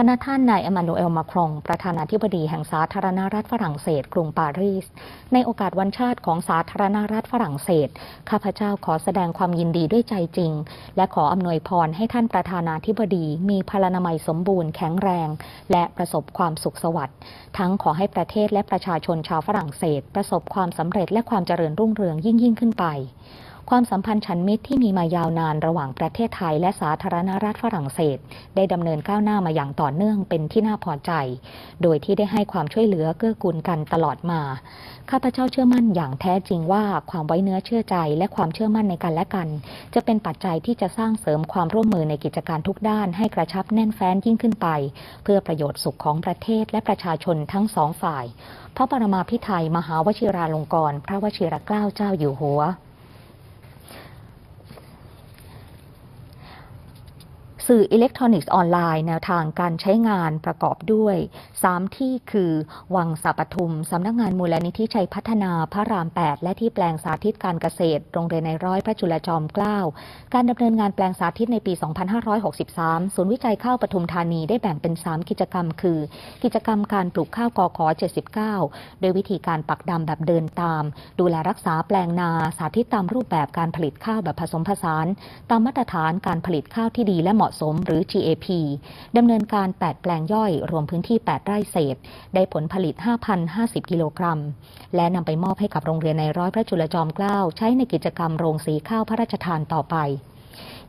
พนักท่านนายเอมานูเอลมาครองประธานาธิบดีแห่งสาธารณรัฐฝรั่งเศส กรุงปารีส ในโอกาสวันชาติของสาธารณรัฐฝรั่งเศส ข้าพเจ้าขอแสดงความยินดีด้วยใจจริง และขออำนวยพรให้ท่านประธานาธิบดี มีพลานามัยสมบูรณ์แข็งแรง และประสบความสุขสวัสดิ์ทั้งขอให้ประเทศและประชาชนชาวฝรั่งเศส ประสบความสำเร็จและความเจริญรุ่งเรืองยิ่งยิ่งขึ้นไป ความสัมพันธ์ฉันมิตรที่มีมายาวนานระหว่างประเทศไทย และสาธารณรัฐฝรั่งเศส ได้ดำเนินก้าวหน้ามาอย่างต่อเนื่องเป็นที่น่าพอใจ โดยที่ได้ให้ความช่วยเหลือเกื้อกูลกันตลอดมา ข้าพเจ้าเชื่อมั่นอย่างแท้จริงว่าความไว้เนื้อเชื่อใจและความเชื่อมั่นในกันและกัน จะเป็นปัจจัยที่จะสร้างเสริมความร่วมมือในกิจการทุกด้านให้กระชับแน่นแฟ้นยิ่งขึ้นไป เพื่อประโยชน์สุขของประเทศและประชาชนทั้งสองฝ่าย พระปรมาภิไธยมหาวชิราลงกรณ์พระวชิรเกล้าเจ้าอยู่หัว สื่ออิเล็กทรอนิกส์ออนไลน์แนวทางการใช้งานประกอบด้วย 3 ที่คือ วังสัปทุม สำนักงานมูลนิธิชัยพัฒนาพระราม 8 และที่แปลงสาธิตการเกษตร โรงเรียนในร้อยพระจุลจอมเกล้า การดำเนินงานแปลงสาธิตในปี 2563 ศูนย์วิจัยข้าวปทุมธานีได้แบ่งเป็น 3 กิจกรรม คือ กิจกรรมการปลูกข้าวกอขอ79 โดยวิธีการปักดำแบบเดินตาม ดูแลรักษาแปลงนาสาธิตตามรูปแบบการผลิตข้าวแบบผสมผสาน ตามมาตรฐานการผลิตข้าวที่ดีและเหมาะสมหรือ GAP ดำเนินการ 8 แปลงย่อยรวมพื้นที่ 8 ไร่เศษ ได้ผลผลิต 5,050 กิโลกรัม และนำไปมอบให้กับโรงเรียนในร้อยพระจุลจอมเกล้าใช้ในกิจกรรมโรงสีข้าวพระราชทานต่อไป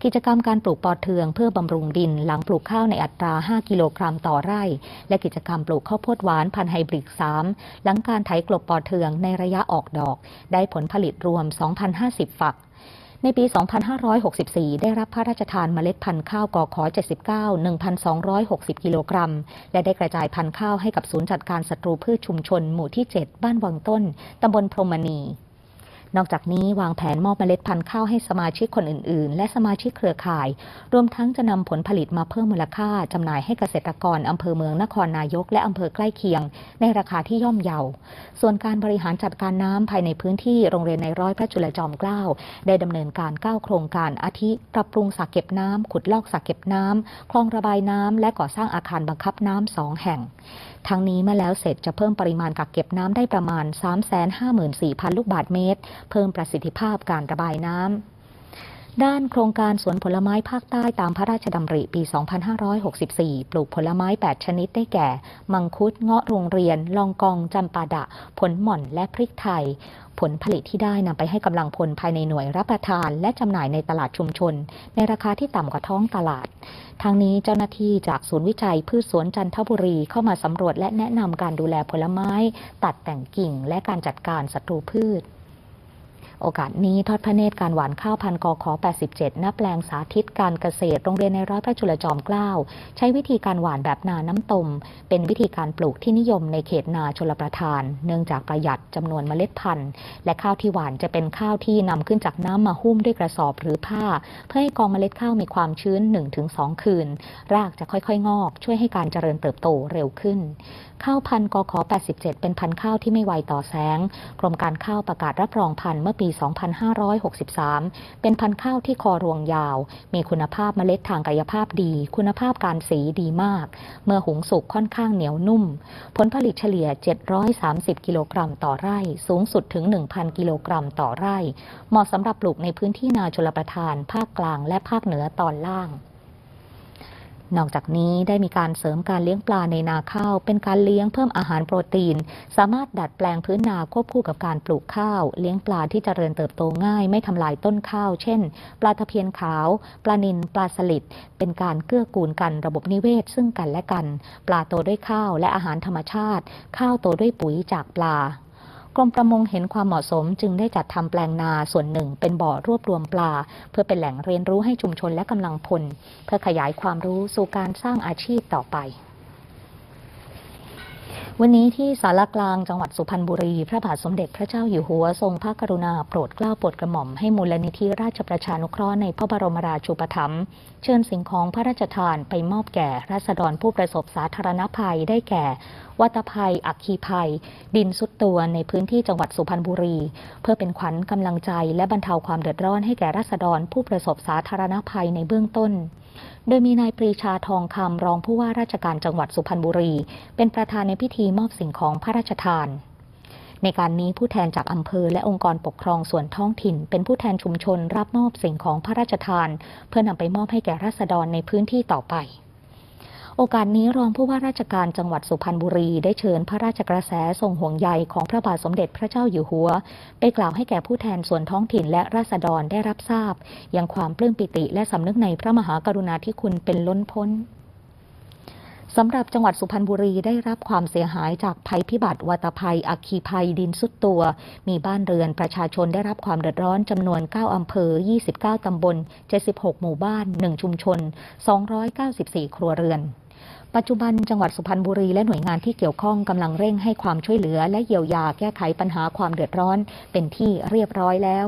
กิจกรรมการปลูกปอเทืองเพื่อบำรุงดินหลังปลูกข้าวในอัตรา 5 กิโลกรัมต่อไร่ และกิจกรรมปลูกข้าวโพดหวานพันไฮบริด 3 หลังการไถกลบปอเทืองในระยะออกดอก ได้ผลผลิตรวม 2,050 ฝัก ในปี 2564 ได้รับพระราชทานเมล็ดพันธุ์ข้าวกอขอ 79 1,260 กิโลกรัม และได้กระจายพันธุ์ข้าวให้กับศูนย์จัดการศัตรูพืชชุมชนหมู่ที่ 7 บ้านวังต้น ตำบลพรมณี นอกจากนี้วางแผนมอบเมล็ดพันธุ์ข้าวให้สมาชิกคนอื่น ๆ และสมาชิกเครือข่าย รวมทั้งจะนำผลผลิตมาเพิ่มมูลค่าจำหน่ายให้เกษตรกรอำเภอเมืองนครนายก และอำเภอใกล้เคียง ในราคาที่ย่อมเยา ส่วนการบริหารจัดการน้ำภายในพื้นที่โรงเรียนในร้อยพระจุลจอมเกล้าได้ดำเนินการก้าวโครงการอาทิปรับปรุงสระเก็บน้ำขุดลอกสระเก็บน้ำคลองระบายน้ำและก่อสร้างอาคารบังคับน้ำสองแห่ง ทั้งนี้เมื่อแล้วเสร็จจะเพิ่มปริมาณกักเก็บน้ำได้ประมาณ 354,000 ลูกบาศก์เมตรเพิ่มประสิทธิภาพการระบายน้ำ ด้านโครงการสวนผลไม้ภาคใต้ตามพระราชดำริปี 2564 ปลูกผลไม้ 8 ชนิดได้แก่ มังคุด เงาะโรงเรียน ลองกอง จำปาดะ ผลหม่อน และพริกไทยผลผลิตที่ได้นำไปให้กำลังพลภายในหน่วยรับประทาน และจำหน่ายในตลาดชุมชน ในราคาที่ต่ำกว่าท้องตลาด ทางนี้เจ้าหน้าที่จากศูนย์วิจัยพืชสวนจันทบุรีเข้ามาสำรวจและแนะนำการดูแลผลไม้ ตัดแต่งกิ่งและการจัดการศัตรูพืช โอกาสนี้ทอดพระเนตรการหวานข้าวพันกอขอ 87ณแปลงสาธิตการเกษตร โรงเรียนในร้อยพระจุลจอมเกล้า ใช้วิธีการหวานแบบนาน้ำตม เป็นวิธีการปลูกที่นิยมในเขตนาชลประทาน เนื่องจากประหยัดจำนวนเมล็ดพันธุ์ และข้าวที่หวานจะเป็นข้าวที่นำขึ้นจากน้ำมาหุ้มด้วยกระสอบหรือผ้า เพื่อให้กองเมล็ดข้าวมีความชื้น 1-2 คืน รากจะค่อยๆ งอก ช่วยให้การเจริญเติบโตเร็วขึ้น ข้าวพันกอขอ 87 เป็นพันธุ์ข้าวที่ไม่ไวต่อแสง กรมการข้าวประกาศรับรองพันธุ์เมื่อปี2563 เป็นพันธุ์ข้าวที่คอรวงยาว มีคุณภาพเมล็ดทางกายภาพดี คุณภาพการสีดีมาก เมื่อหุงสุกค่อนข้างเหนียวนุ่ม ผลผลิตเฉลี่ย 730 กิโลกรัมต่อไร่ สูงสุดถึง 1,000 กิโลกรัมต่อไร่ เหมาะสำหรับปลูกในพื้นที่นาชลประทาน ภาคกลางและภาคเหนือตอนล่าง นอกจากนี้ได้มีการเสริมการเลี้ยงปลาในนาข้าว เป็นการเลี้ยงเพิ่มอาหารโปรตีน สามารถดัดแปลงพื้นนาควบคู่กับการปลูกข้าว เลี้ยงปลาที่เจริญเติบโตง่ายไม่ทำลายต้นข้าว เช่น ปลาตะเพียนขาว ปลานิลปลาสลิดเป็นการเกื้อกูลกันระบบนิเวศซึ่งกันและกัน ปลาโตด้วยข้าวและอาหารธรรมชาติ ข้าวโตด้วยปุ๋ยจากปลา กรมประมงเห็นความเหมาะสม จึงได้จัดทำแปลงนาส่วนหนึ่ง เป็นบ่อรวบรวมปลา เพื่อเป็นแหล่งเรียนรู้ให้ชุมชนและกำลังพล เพื่อขยายความรู้สู่การสร้างอาชีพต่อไปวันนี้ที่สารกลางจังหวัดสุพรรณบุรี พระบาทสมเด็จพระเจ้าอยู่หัวทรงพระกรุณาโปรดเกล้าโปรดกระหม่อมให้มูลนิธิราชประชานุเคราะห์ในพระบรมราชูปถัมภ์เชิญสิ่งของพระราชทานไปมอบแก่ราษฎรผู้ประสบสาธารณภัยได้แก่ วัตภัย อัคคีภัย ดินสุดตัวในพื้นที่จังหวัดสุพรรณบุรี เพื่อเป็นขวัญกำลังใจและบรรเทาความเดือดร้อนให้แก่ราษฎรผู้ประสบสาธารณภัยในเบื้องต้น โดยมีนายปรีชาทองคำรองผู้ว่าราชการจังหวัดสุพรรณบุรี เป็นประธานในพิธีมอบสิ่งของพระราชทานในการนี้ผู้แทนจากอำเภอและองค์กรปกครองส่วนท้องถิ่น เป็นผู้แทนชุมชนรับมอบสิ่งของพระราชทาน เพื่อนำไปมอบให้แก่ราษฎรในพื้นที่ต่อไป โอกาสนี้รองผู้ว่าราชการจังหวัดสุพรรณบุรีได้เชิญพระราชกระแสทรงห่วงใยของพระบาทสมเด็จพระเจ้าอยู่หัว ไปกล่าวให้แก่ผู้แทนส่วนท้องถิ่นและราษฎรได้รับทราบ อย่างความปลื้มปิติและสำนึกในพระมหากรุณาธิคุณเป็นล้นพ้นสำหรับจังหวัดสุพรรณบุรีได้รับความเสียหายจากภัยพิบัติวัตภัย อัคคีภัยดินสุดตัว มีบ้านเรือนประชาชนได้รับความเดือดร้อนจำนวน 9 อำเภอ 29 ตำบล 76 หมู่บ้าน 1 ชุมชน 294 ครัวเรือน ปัจจุบันจังหวัดสุพรรณบุรีและหน่วยงานที่เกี่ยวข้องกำลังเร่งให้ความช่วยเหลือและเยียวยาแก้ไขปัญหาความเดือดร้อนเป็นที่เรียบร้อยแล้ว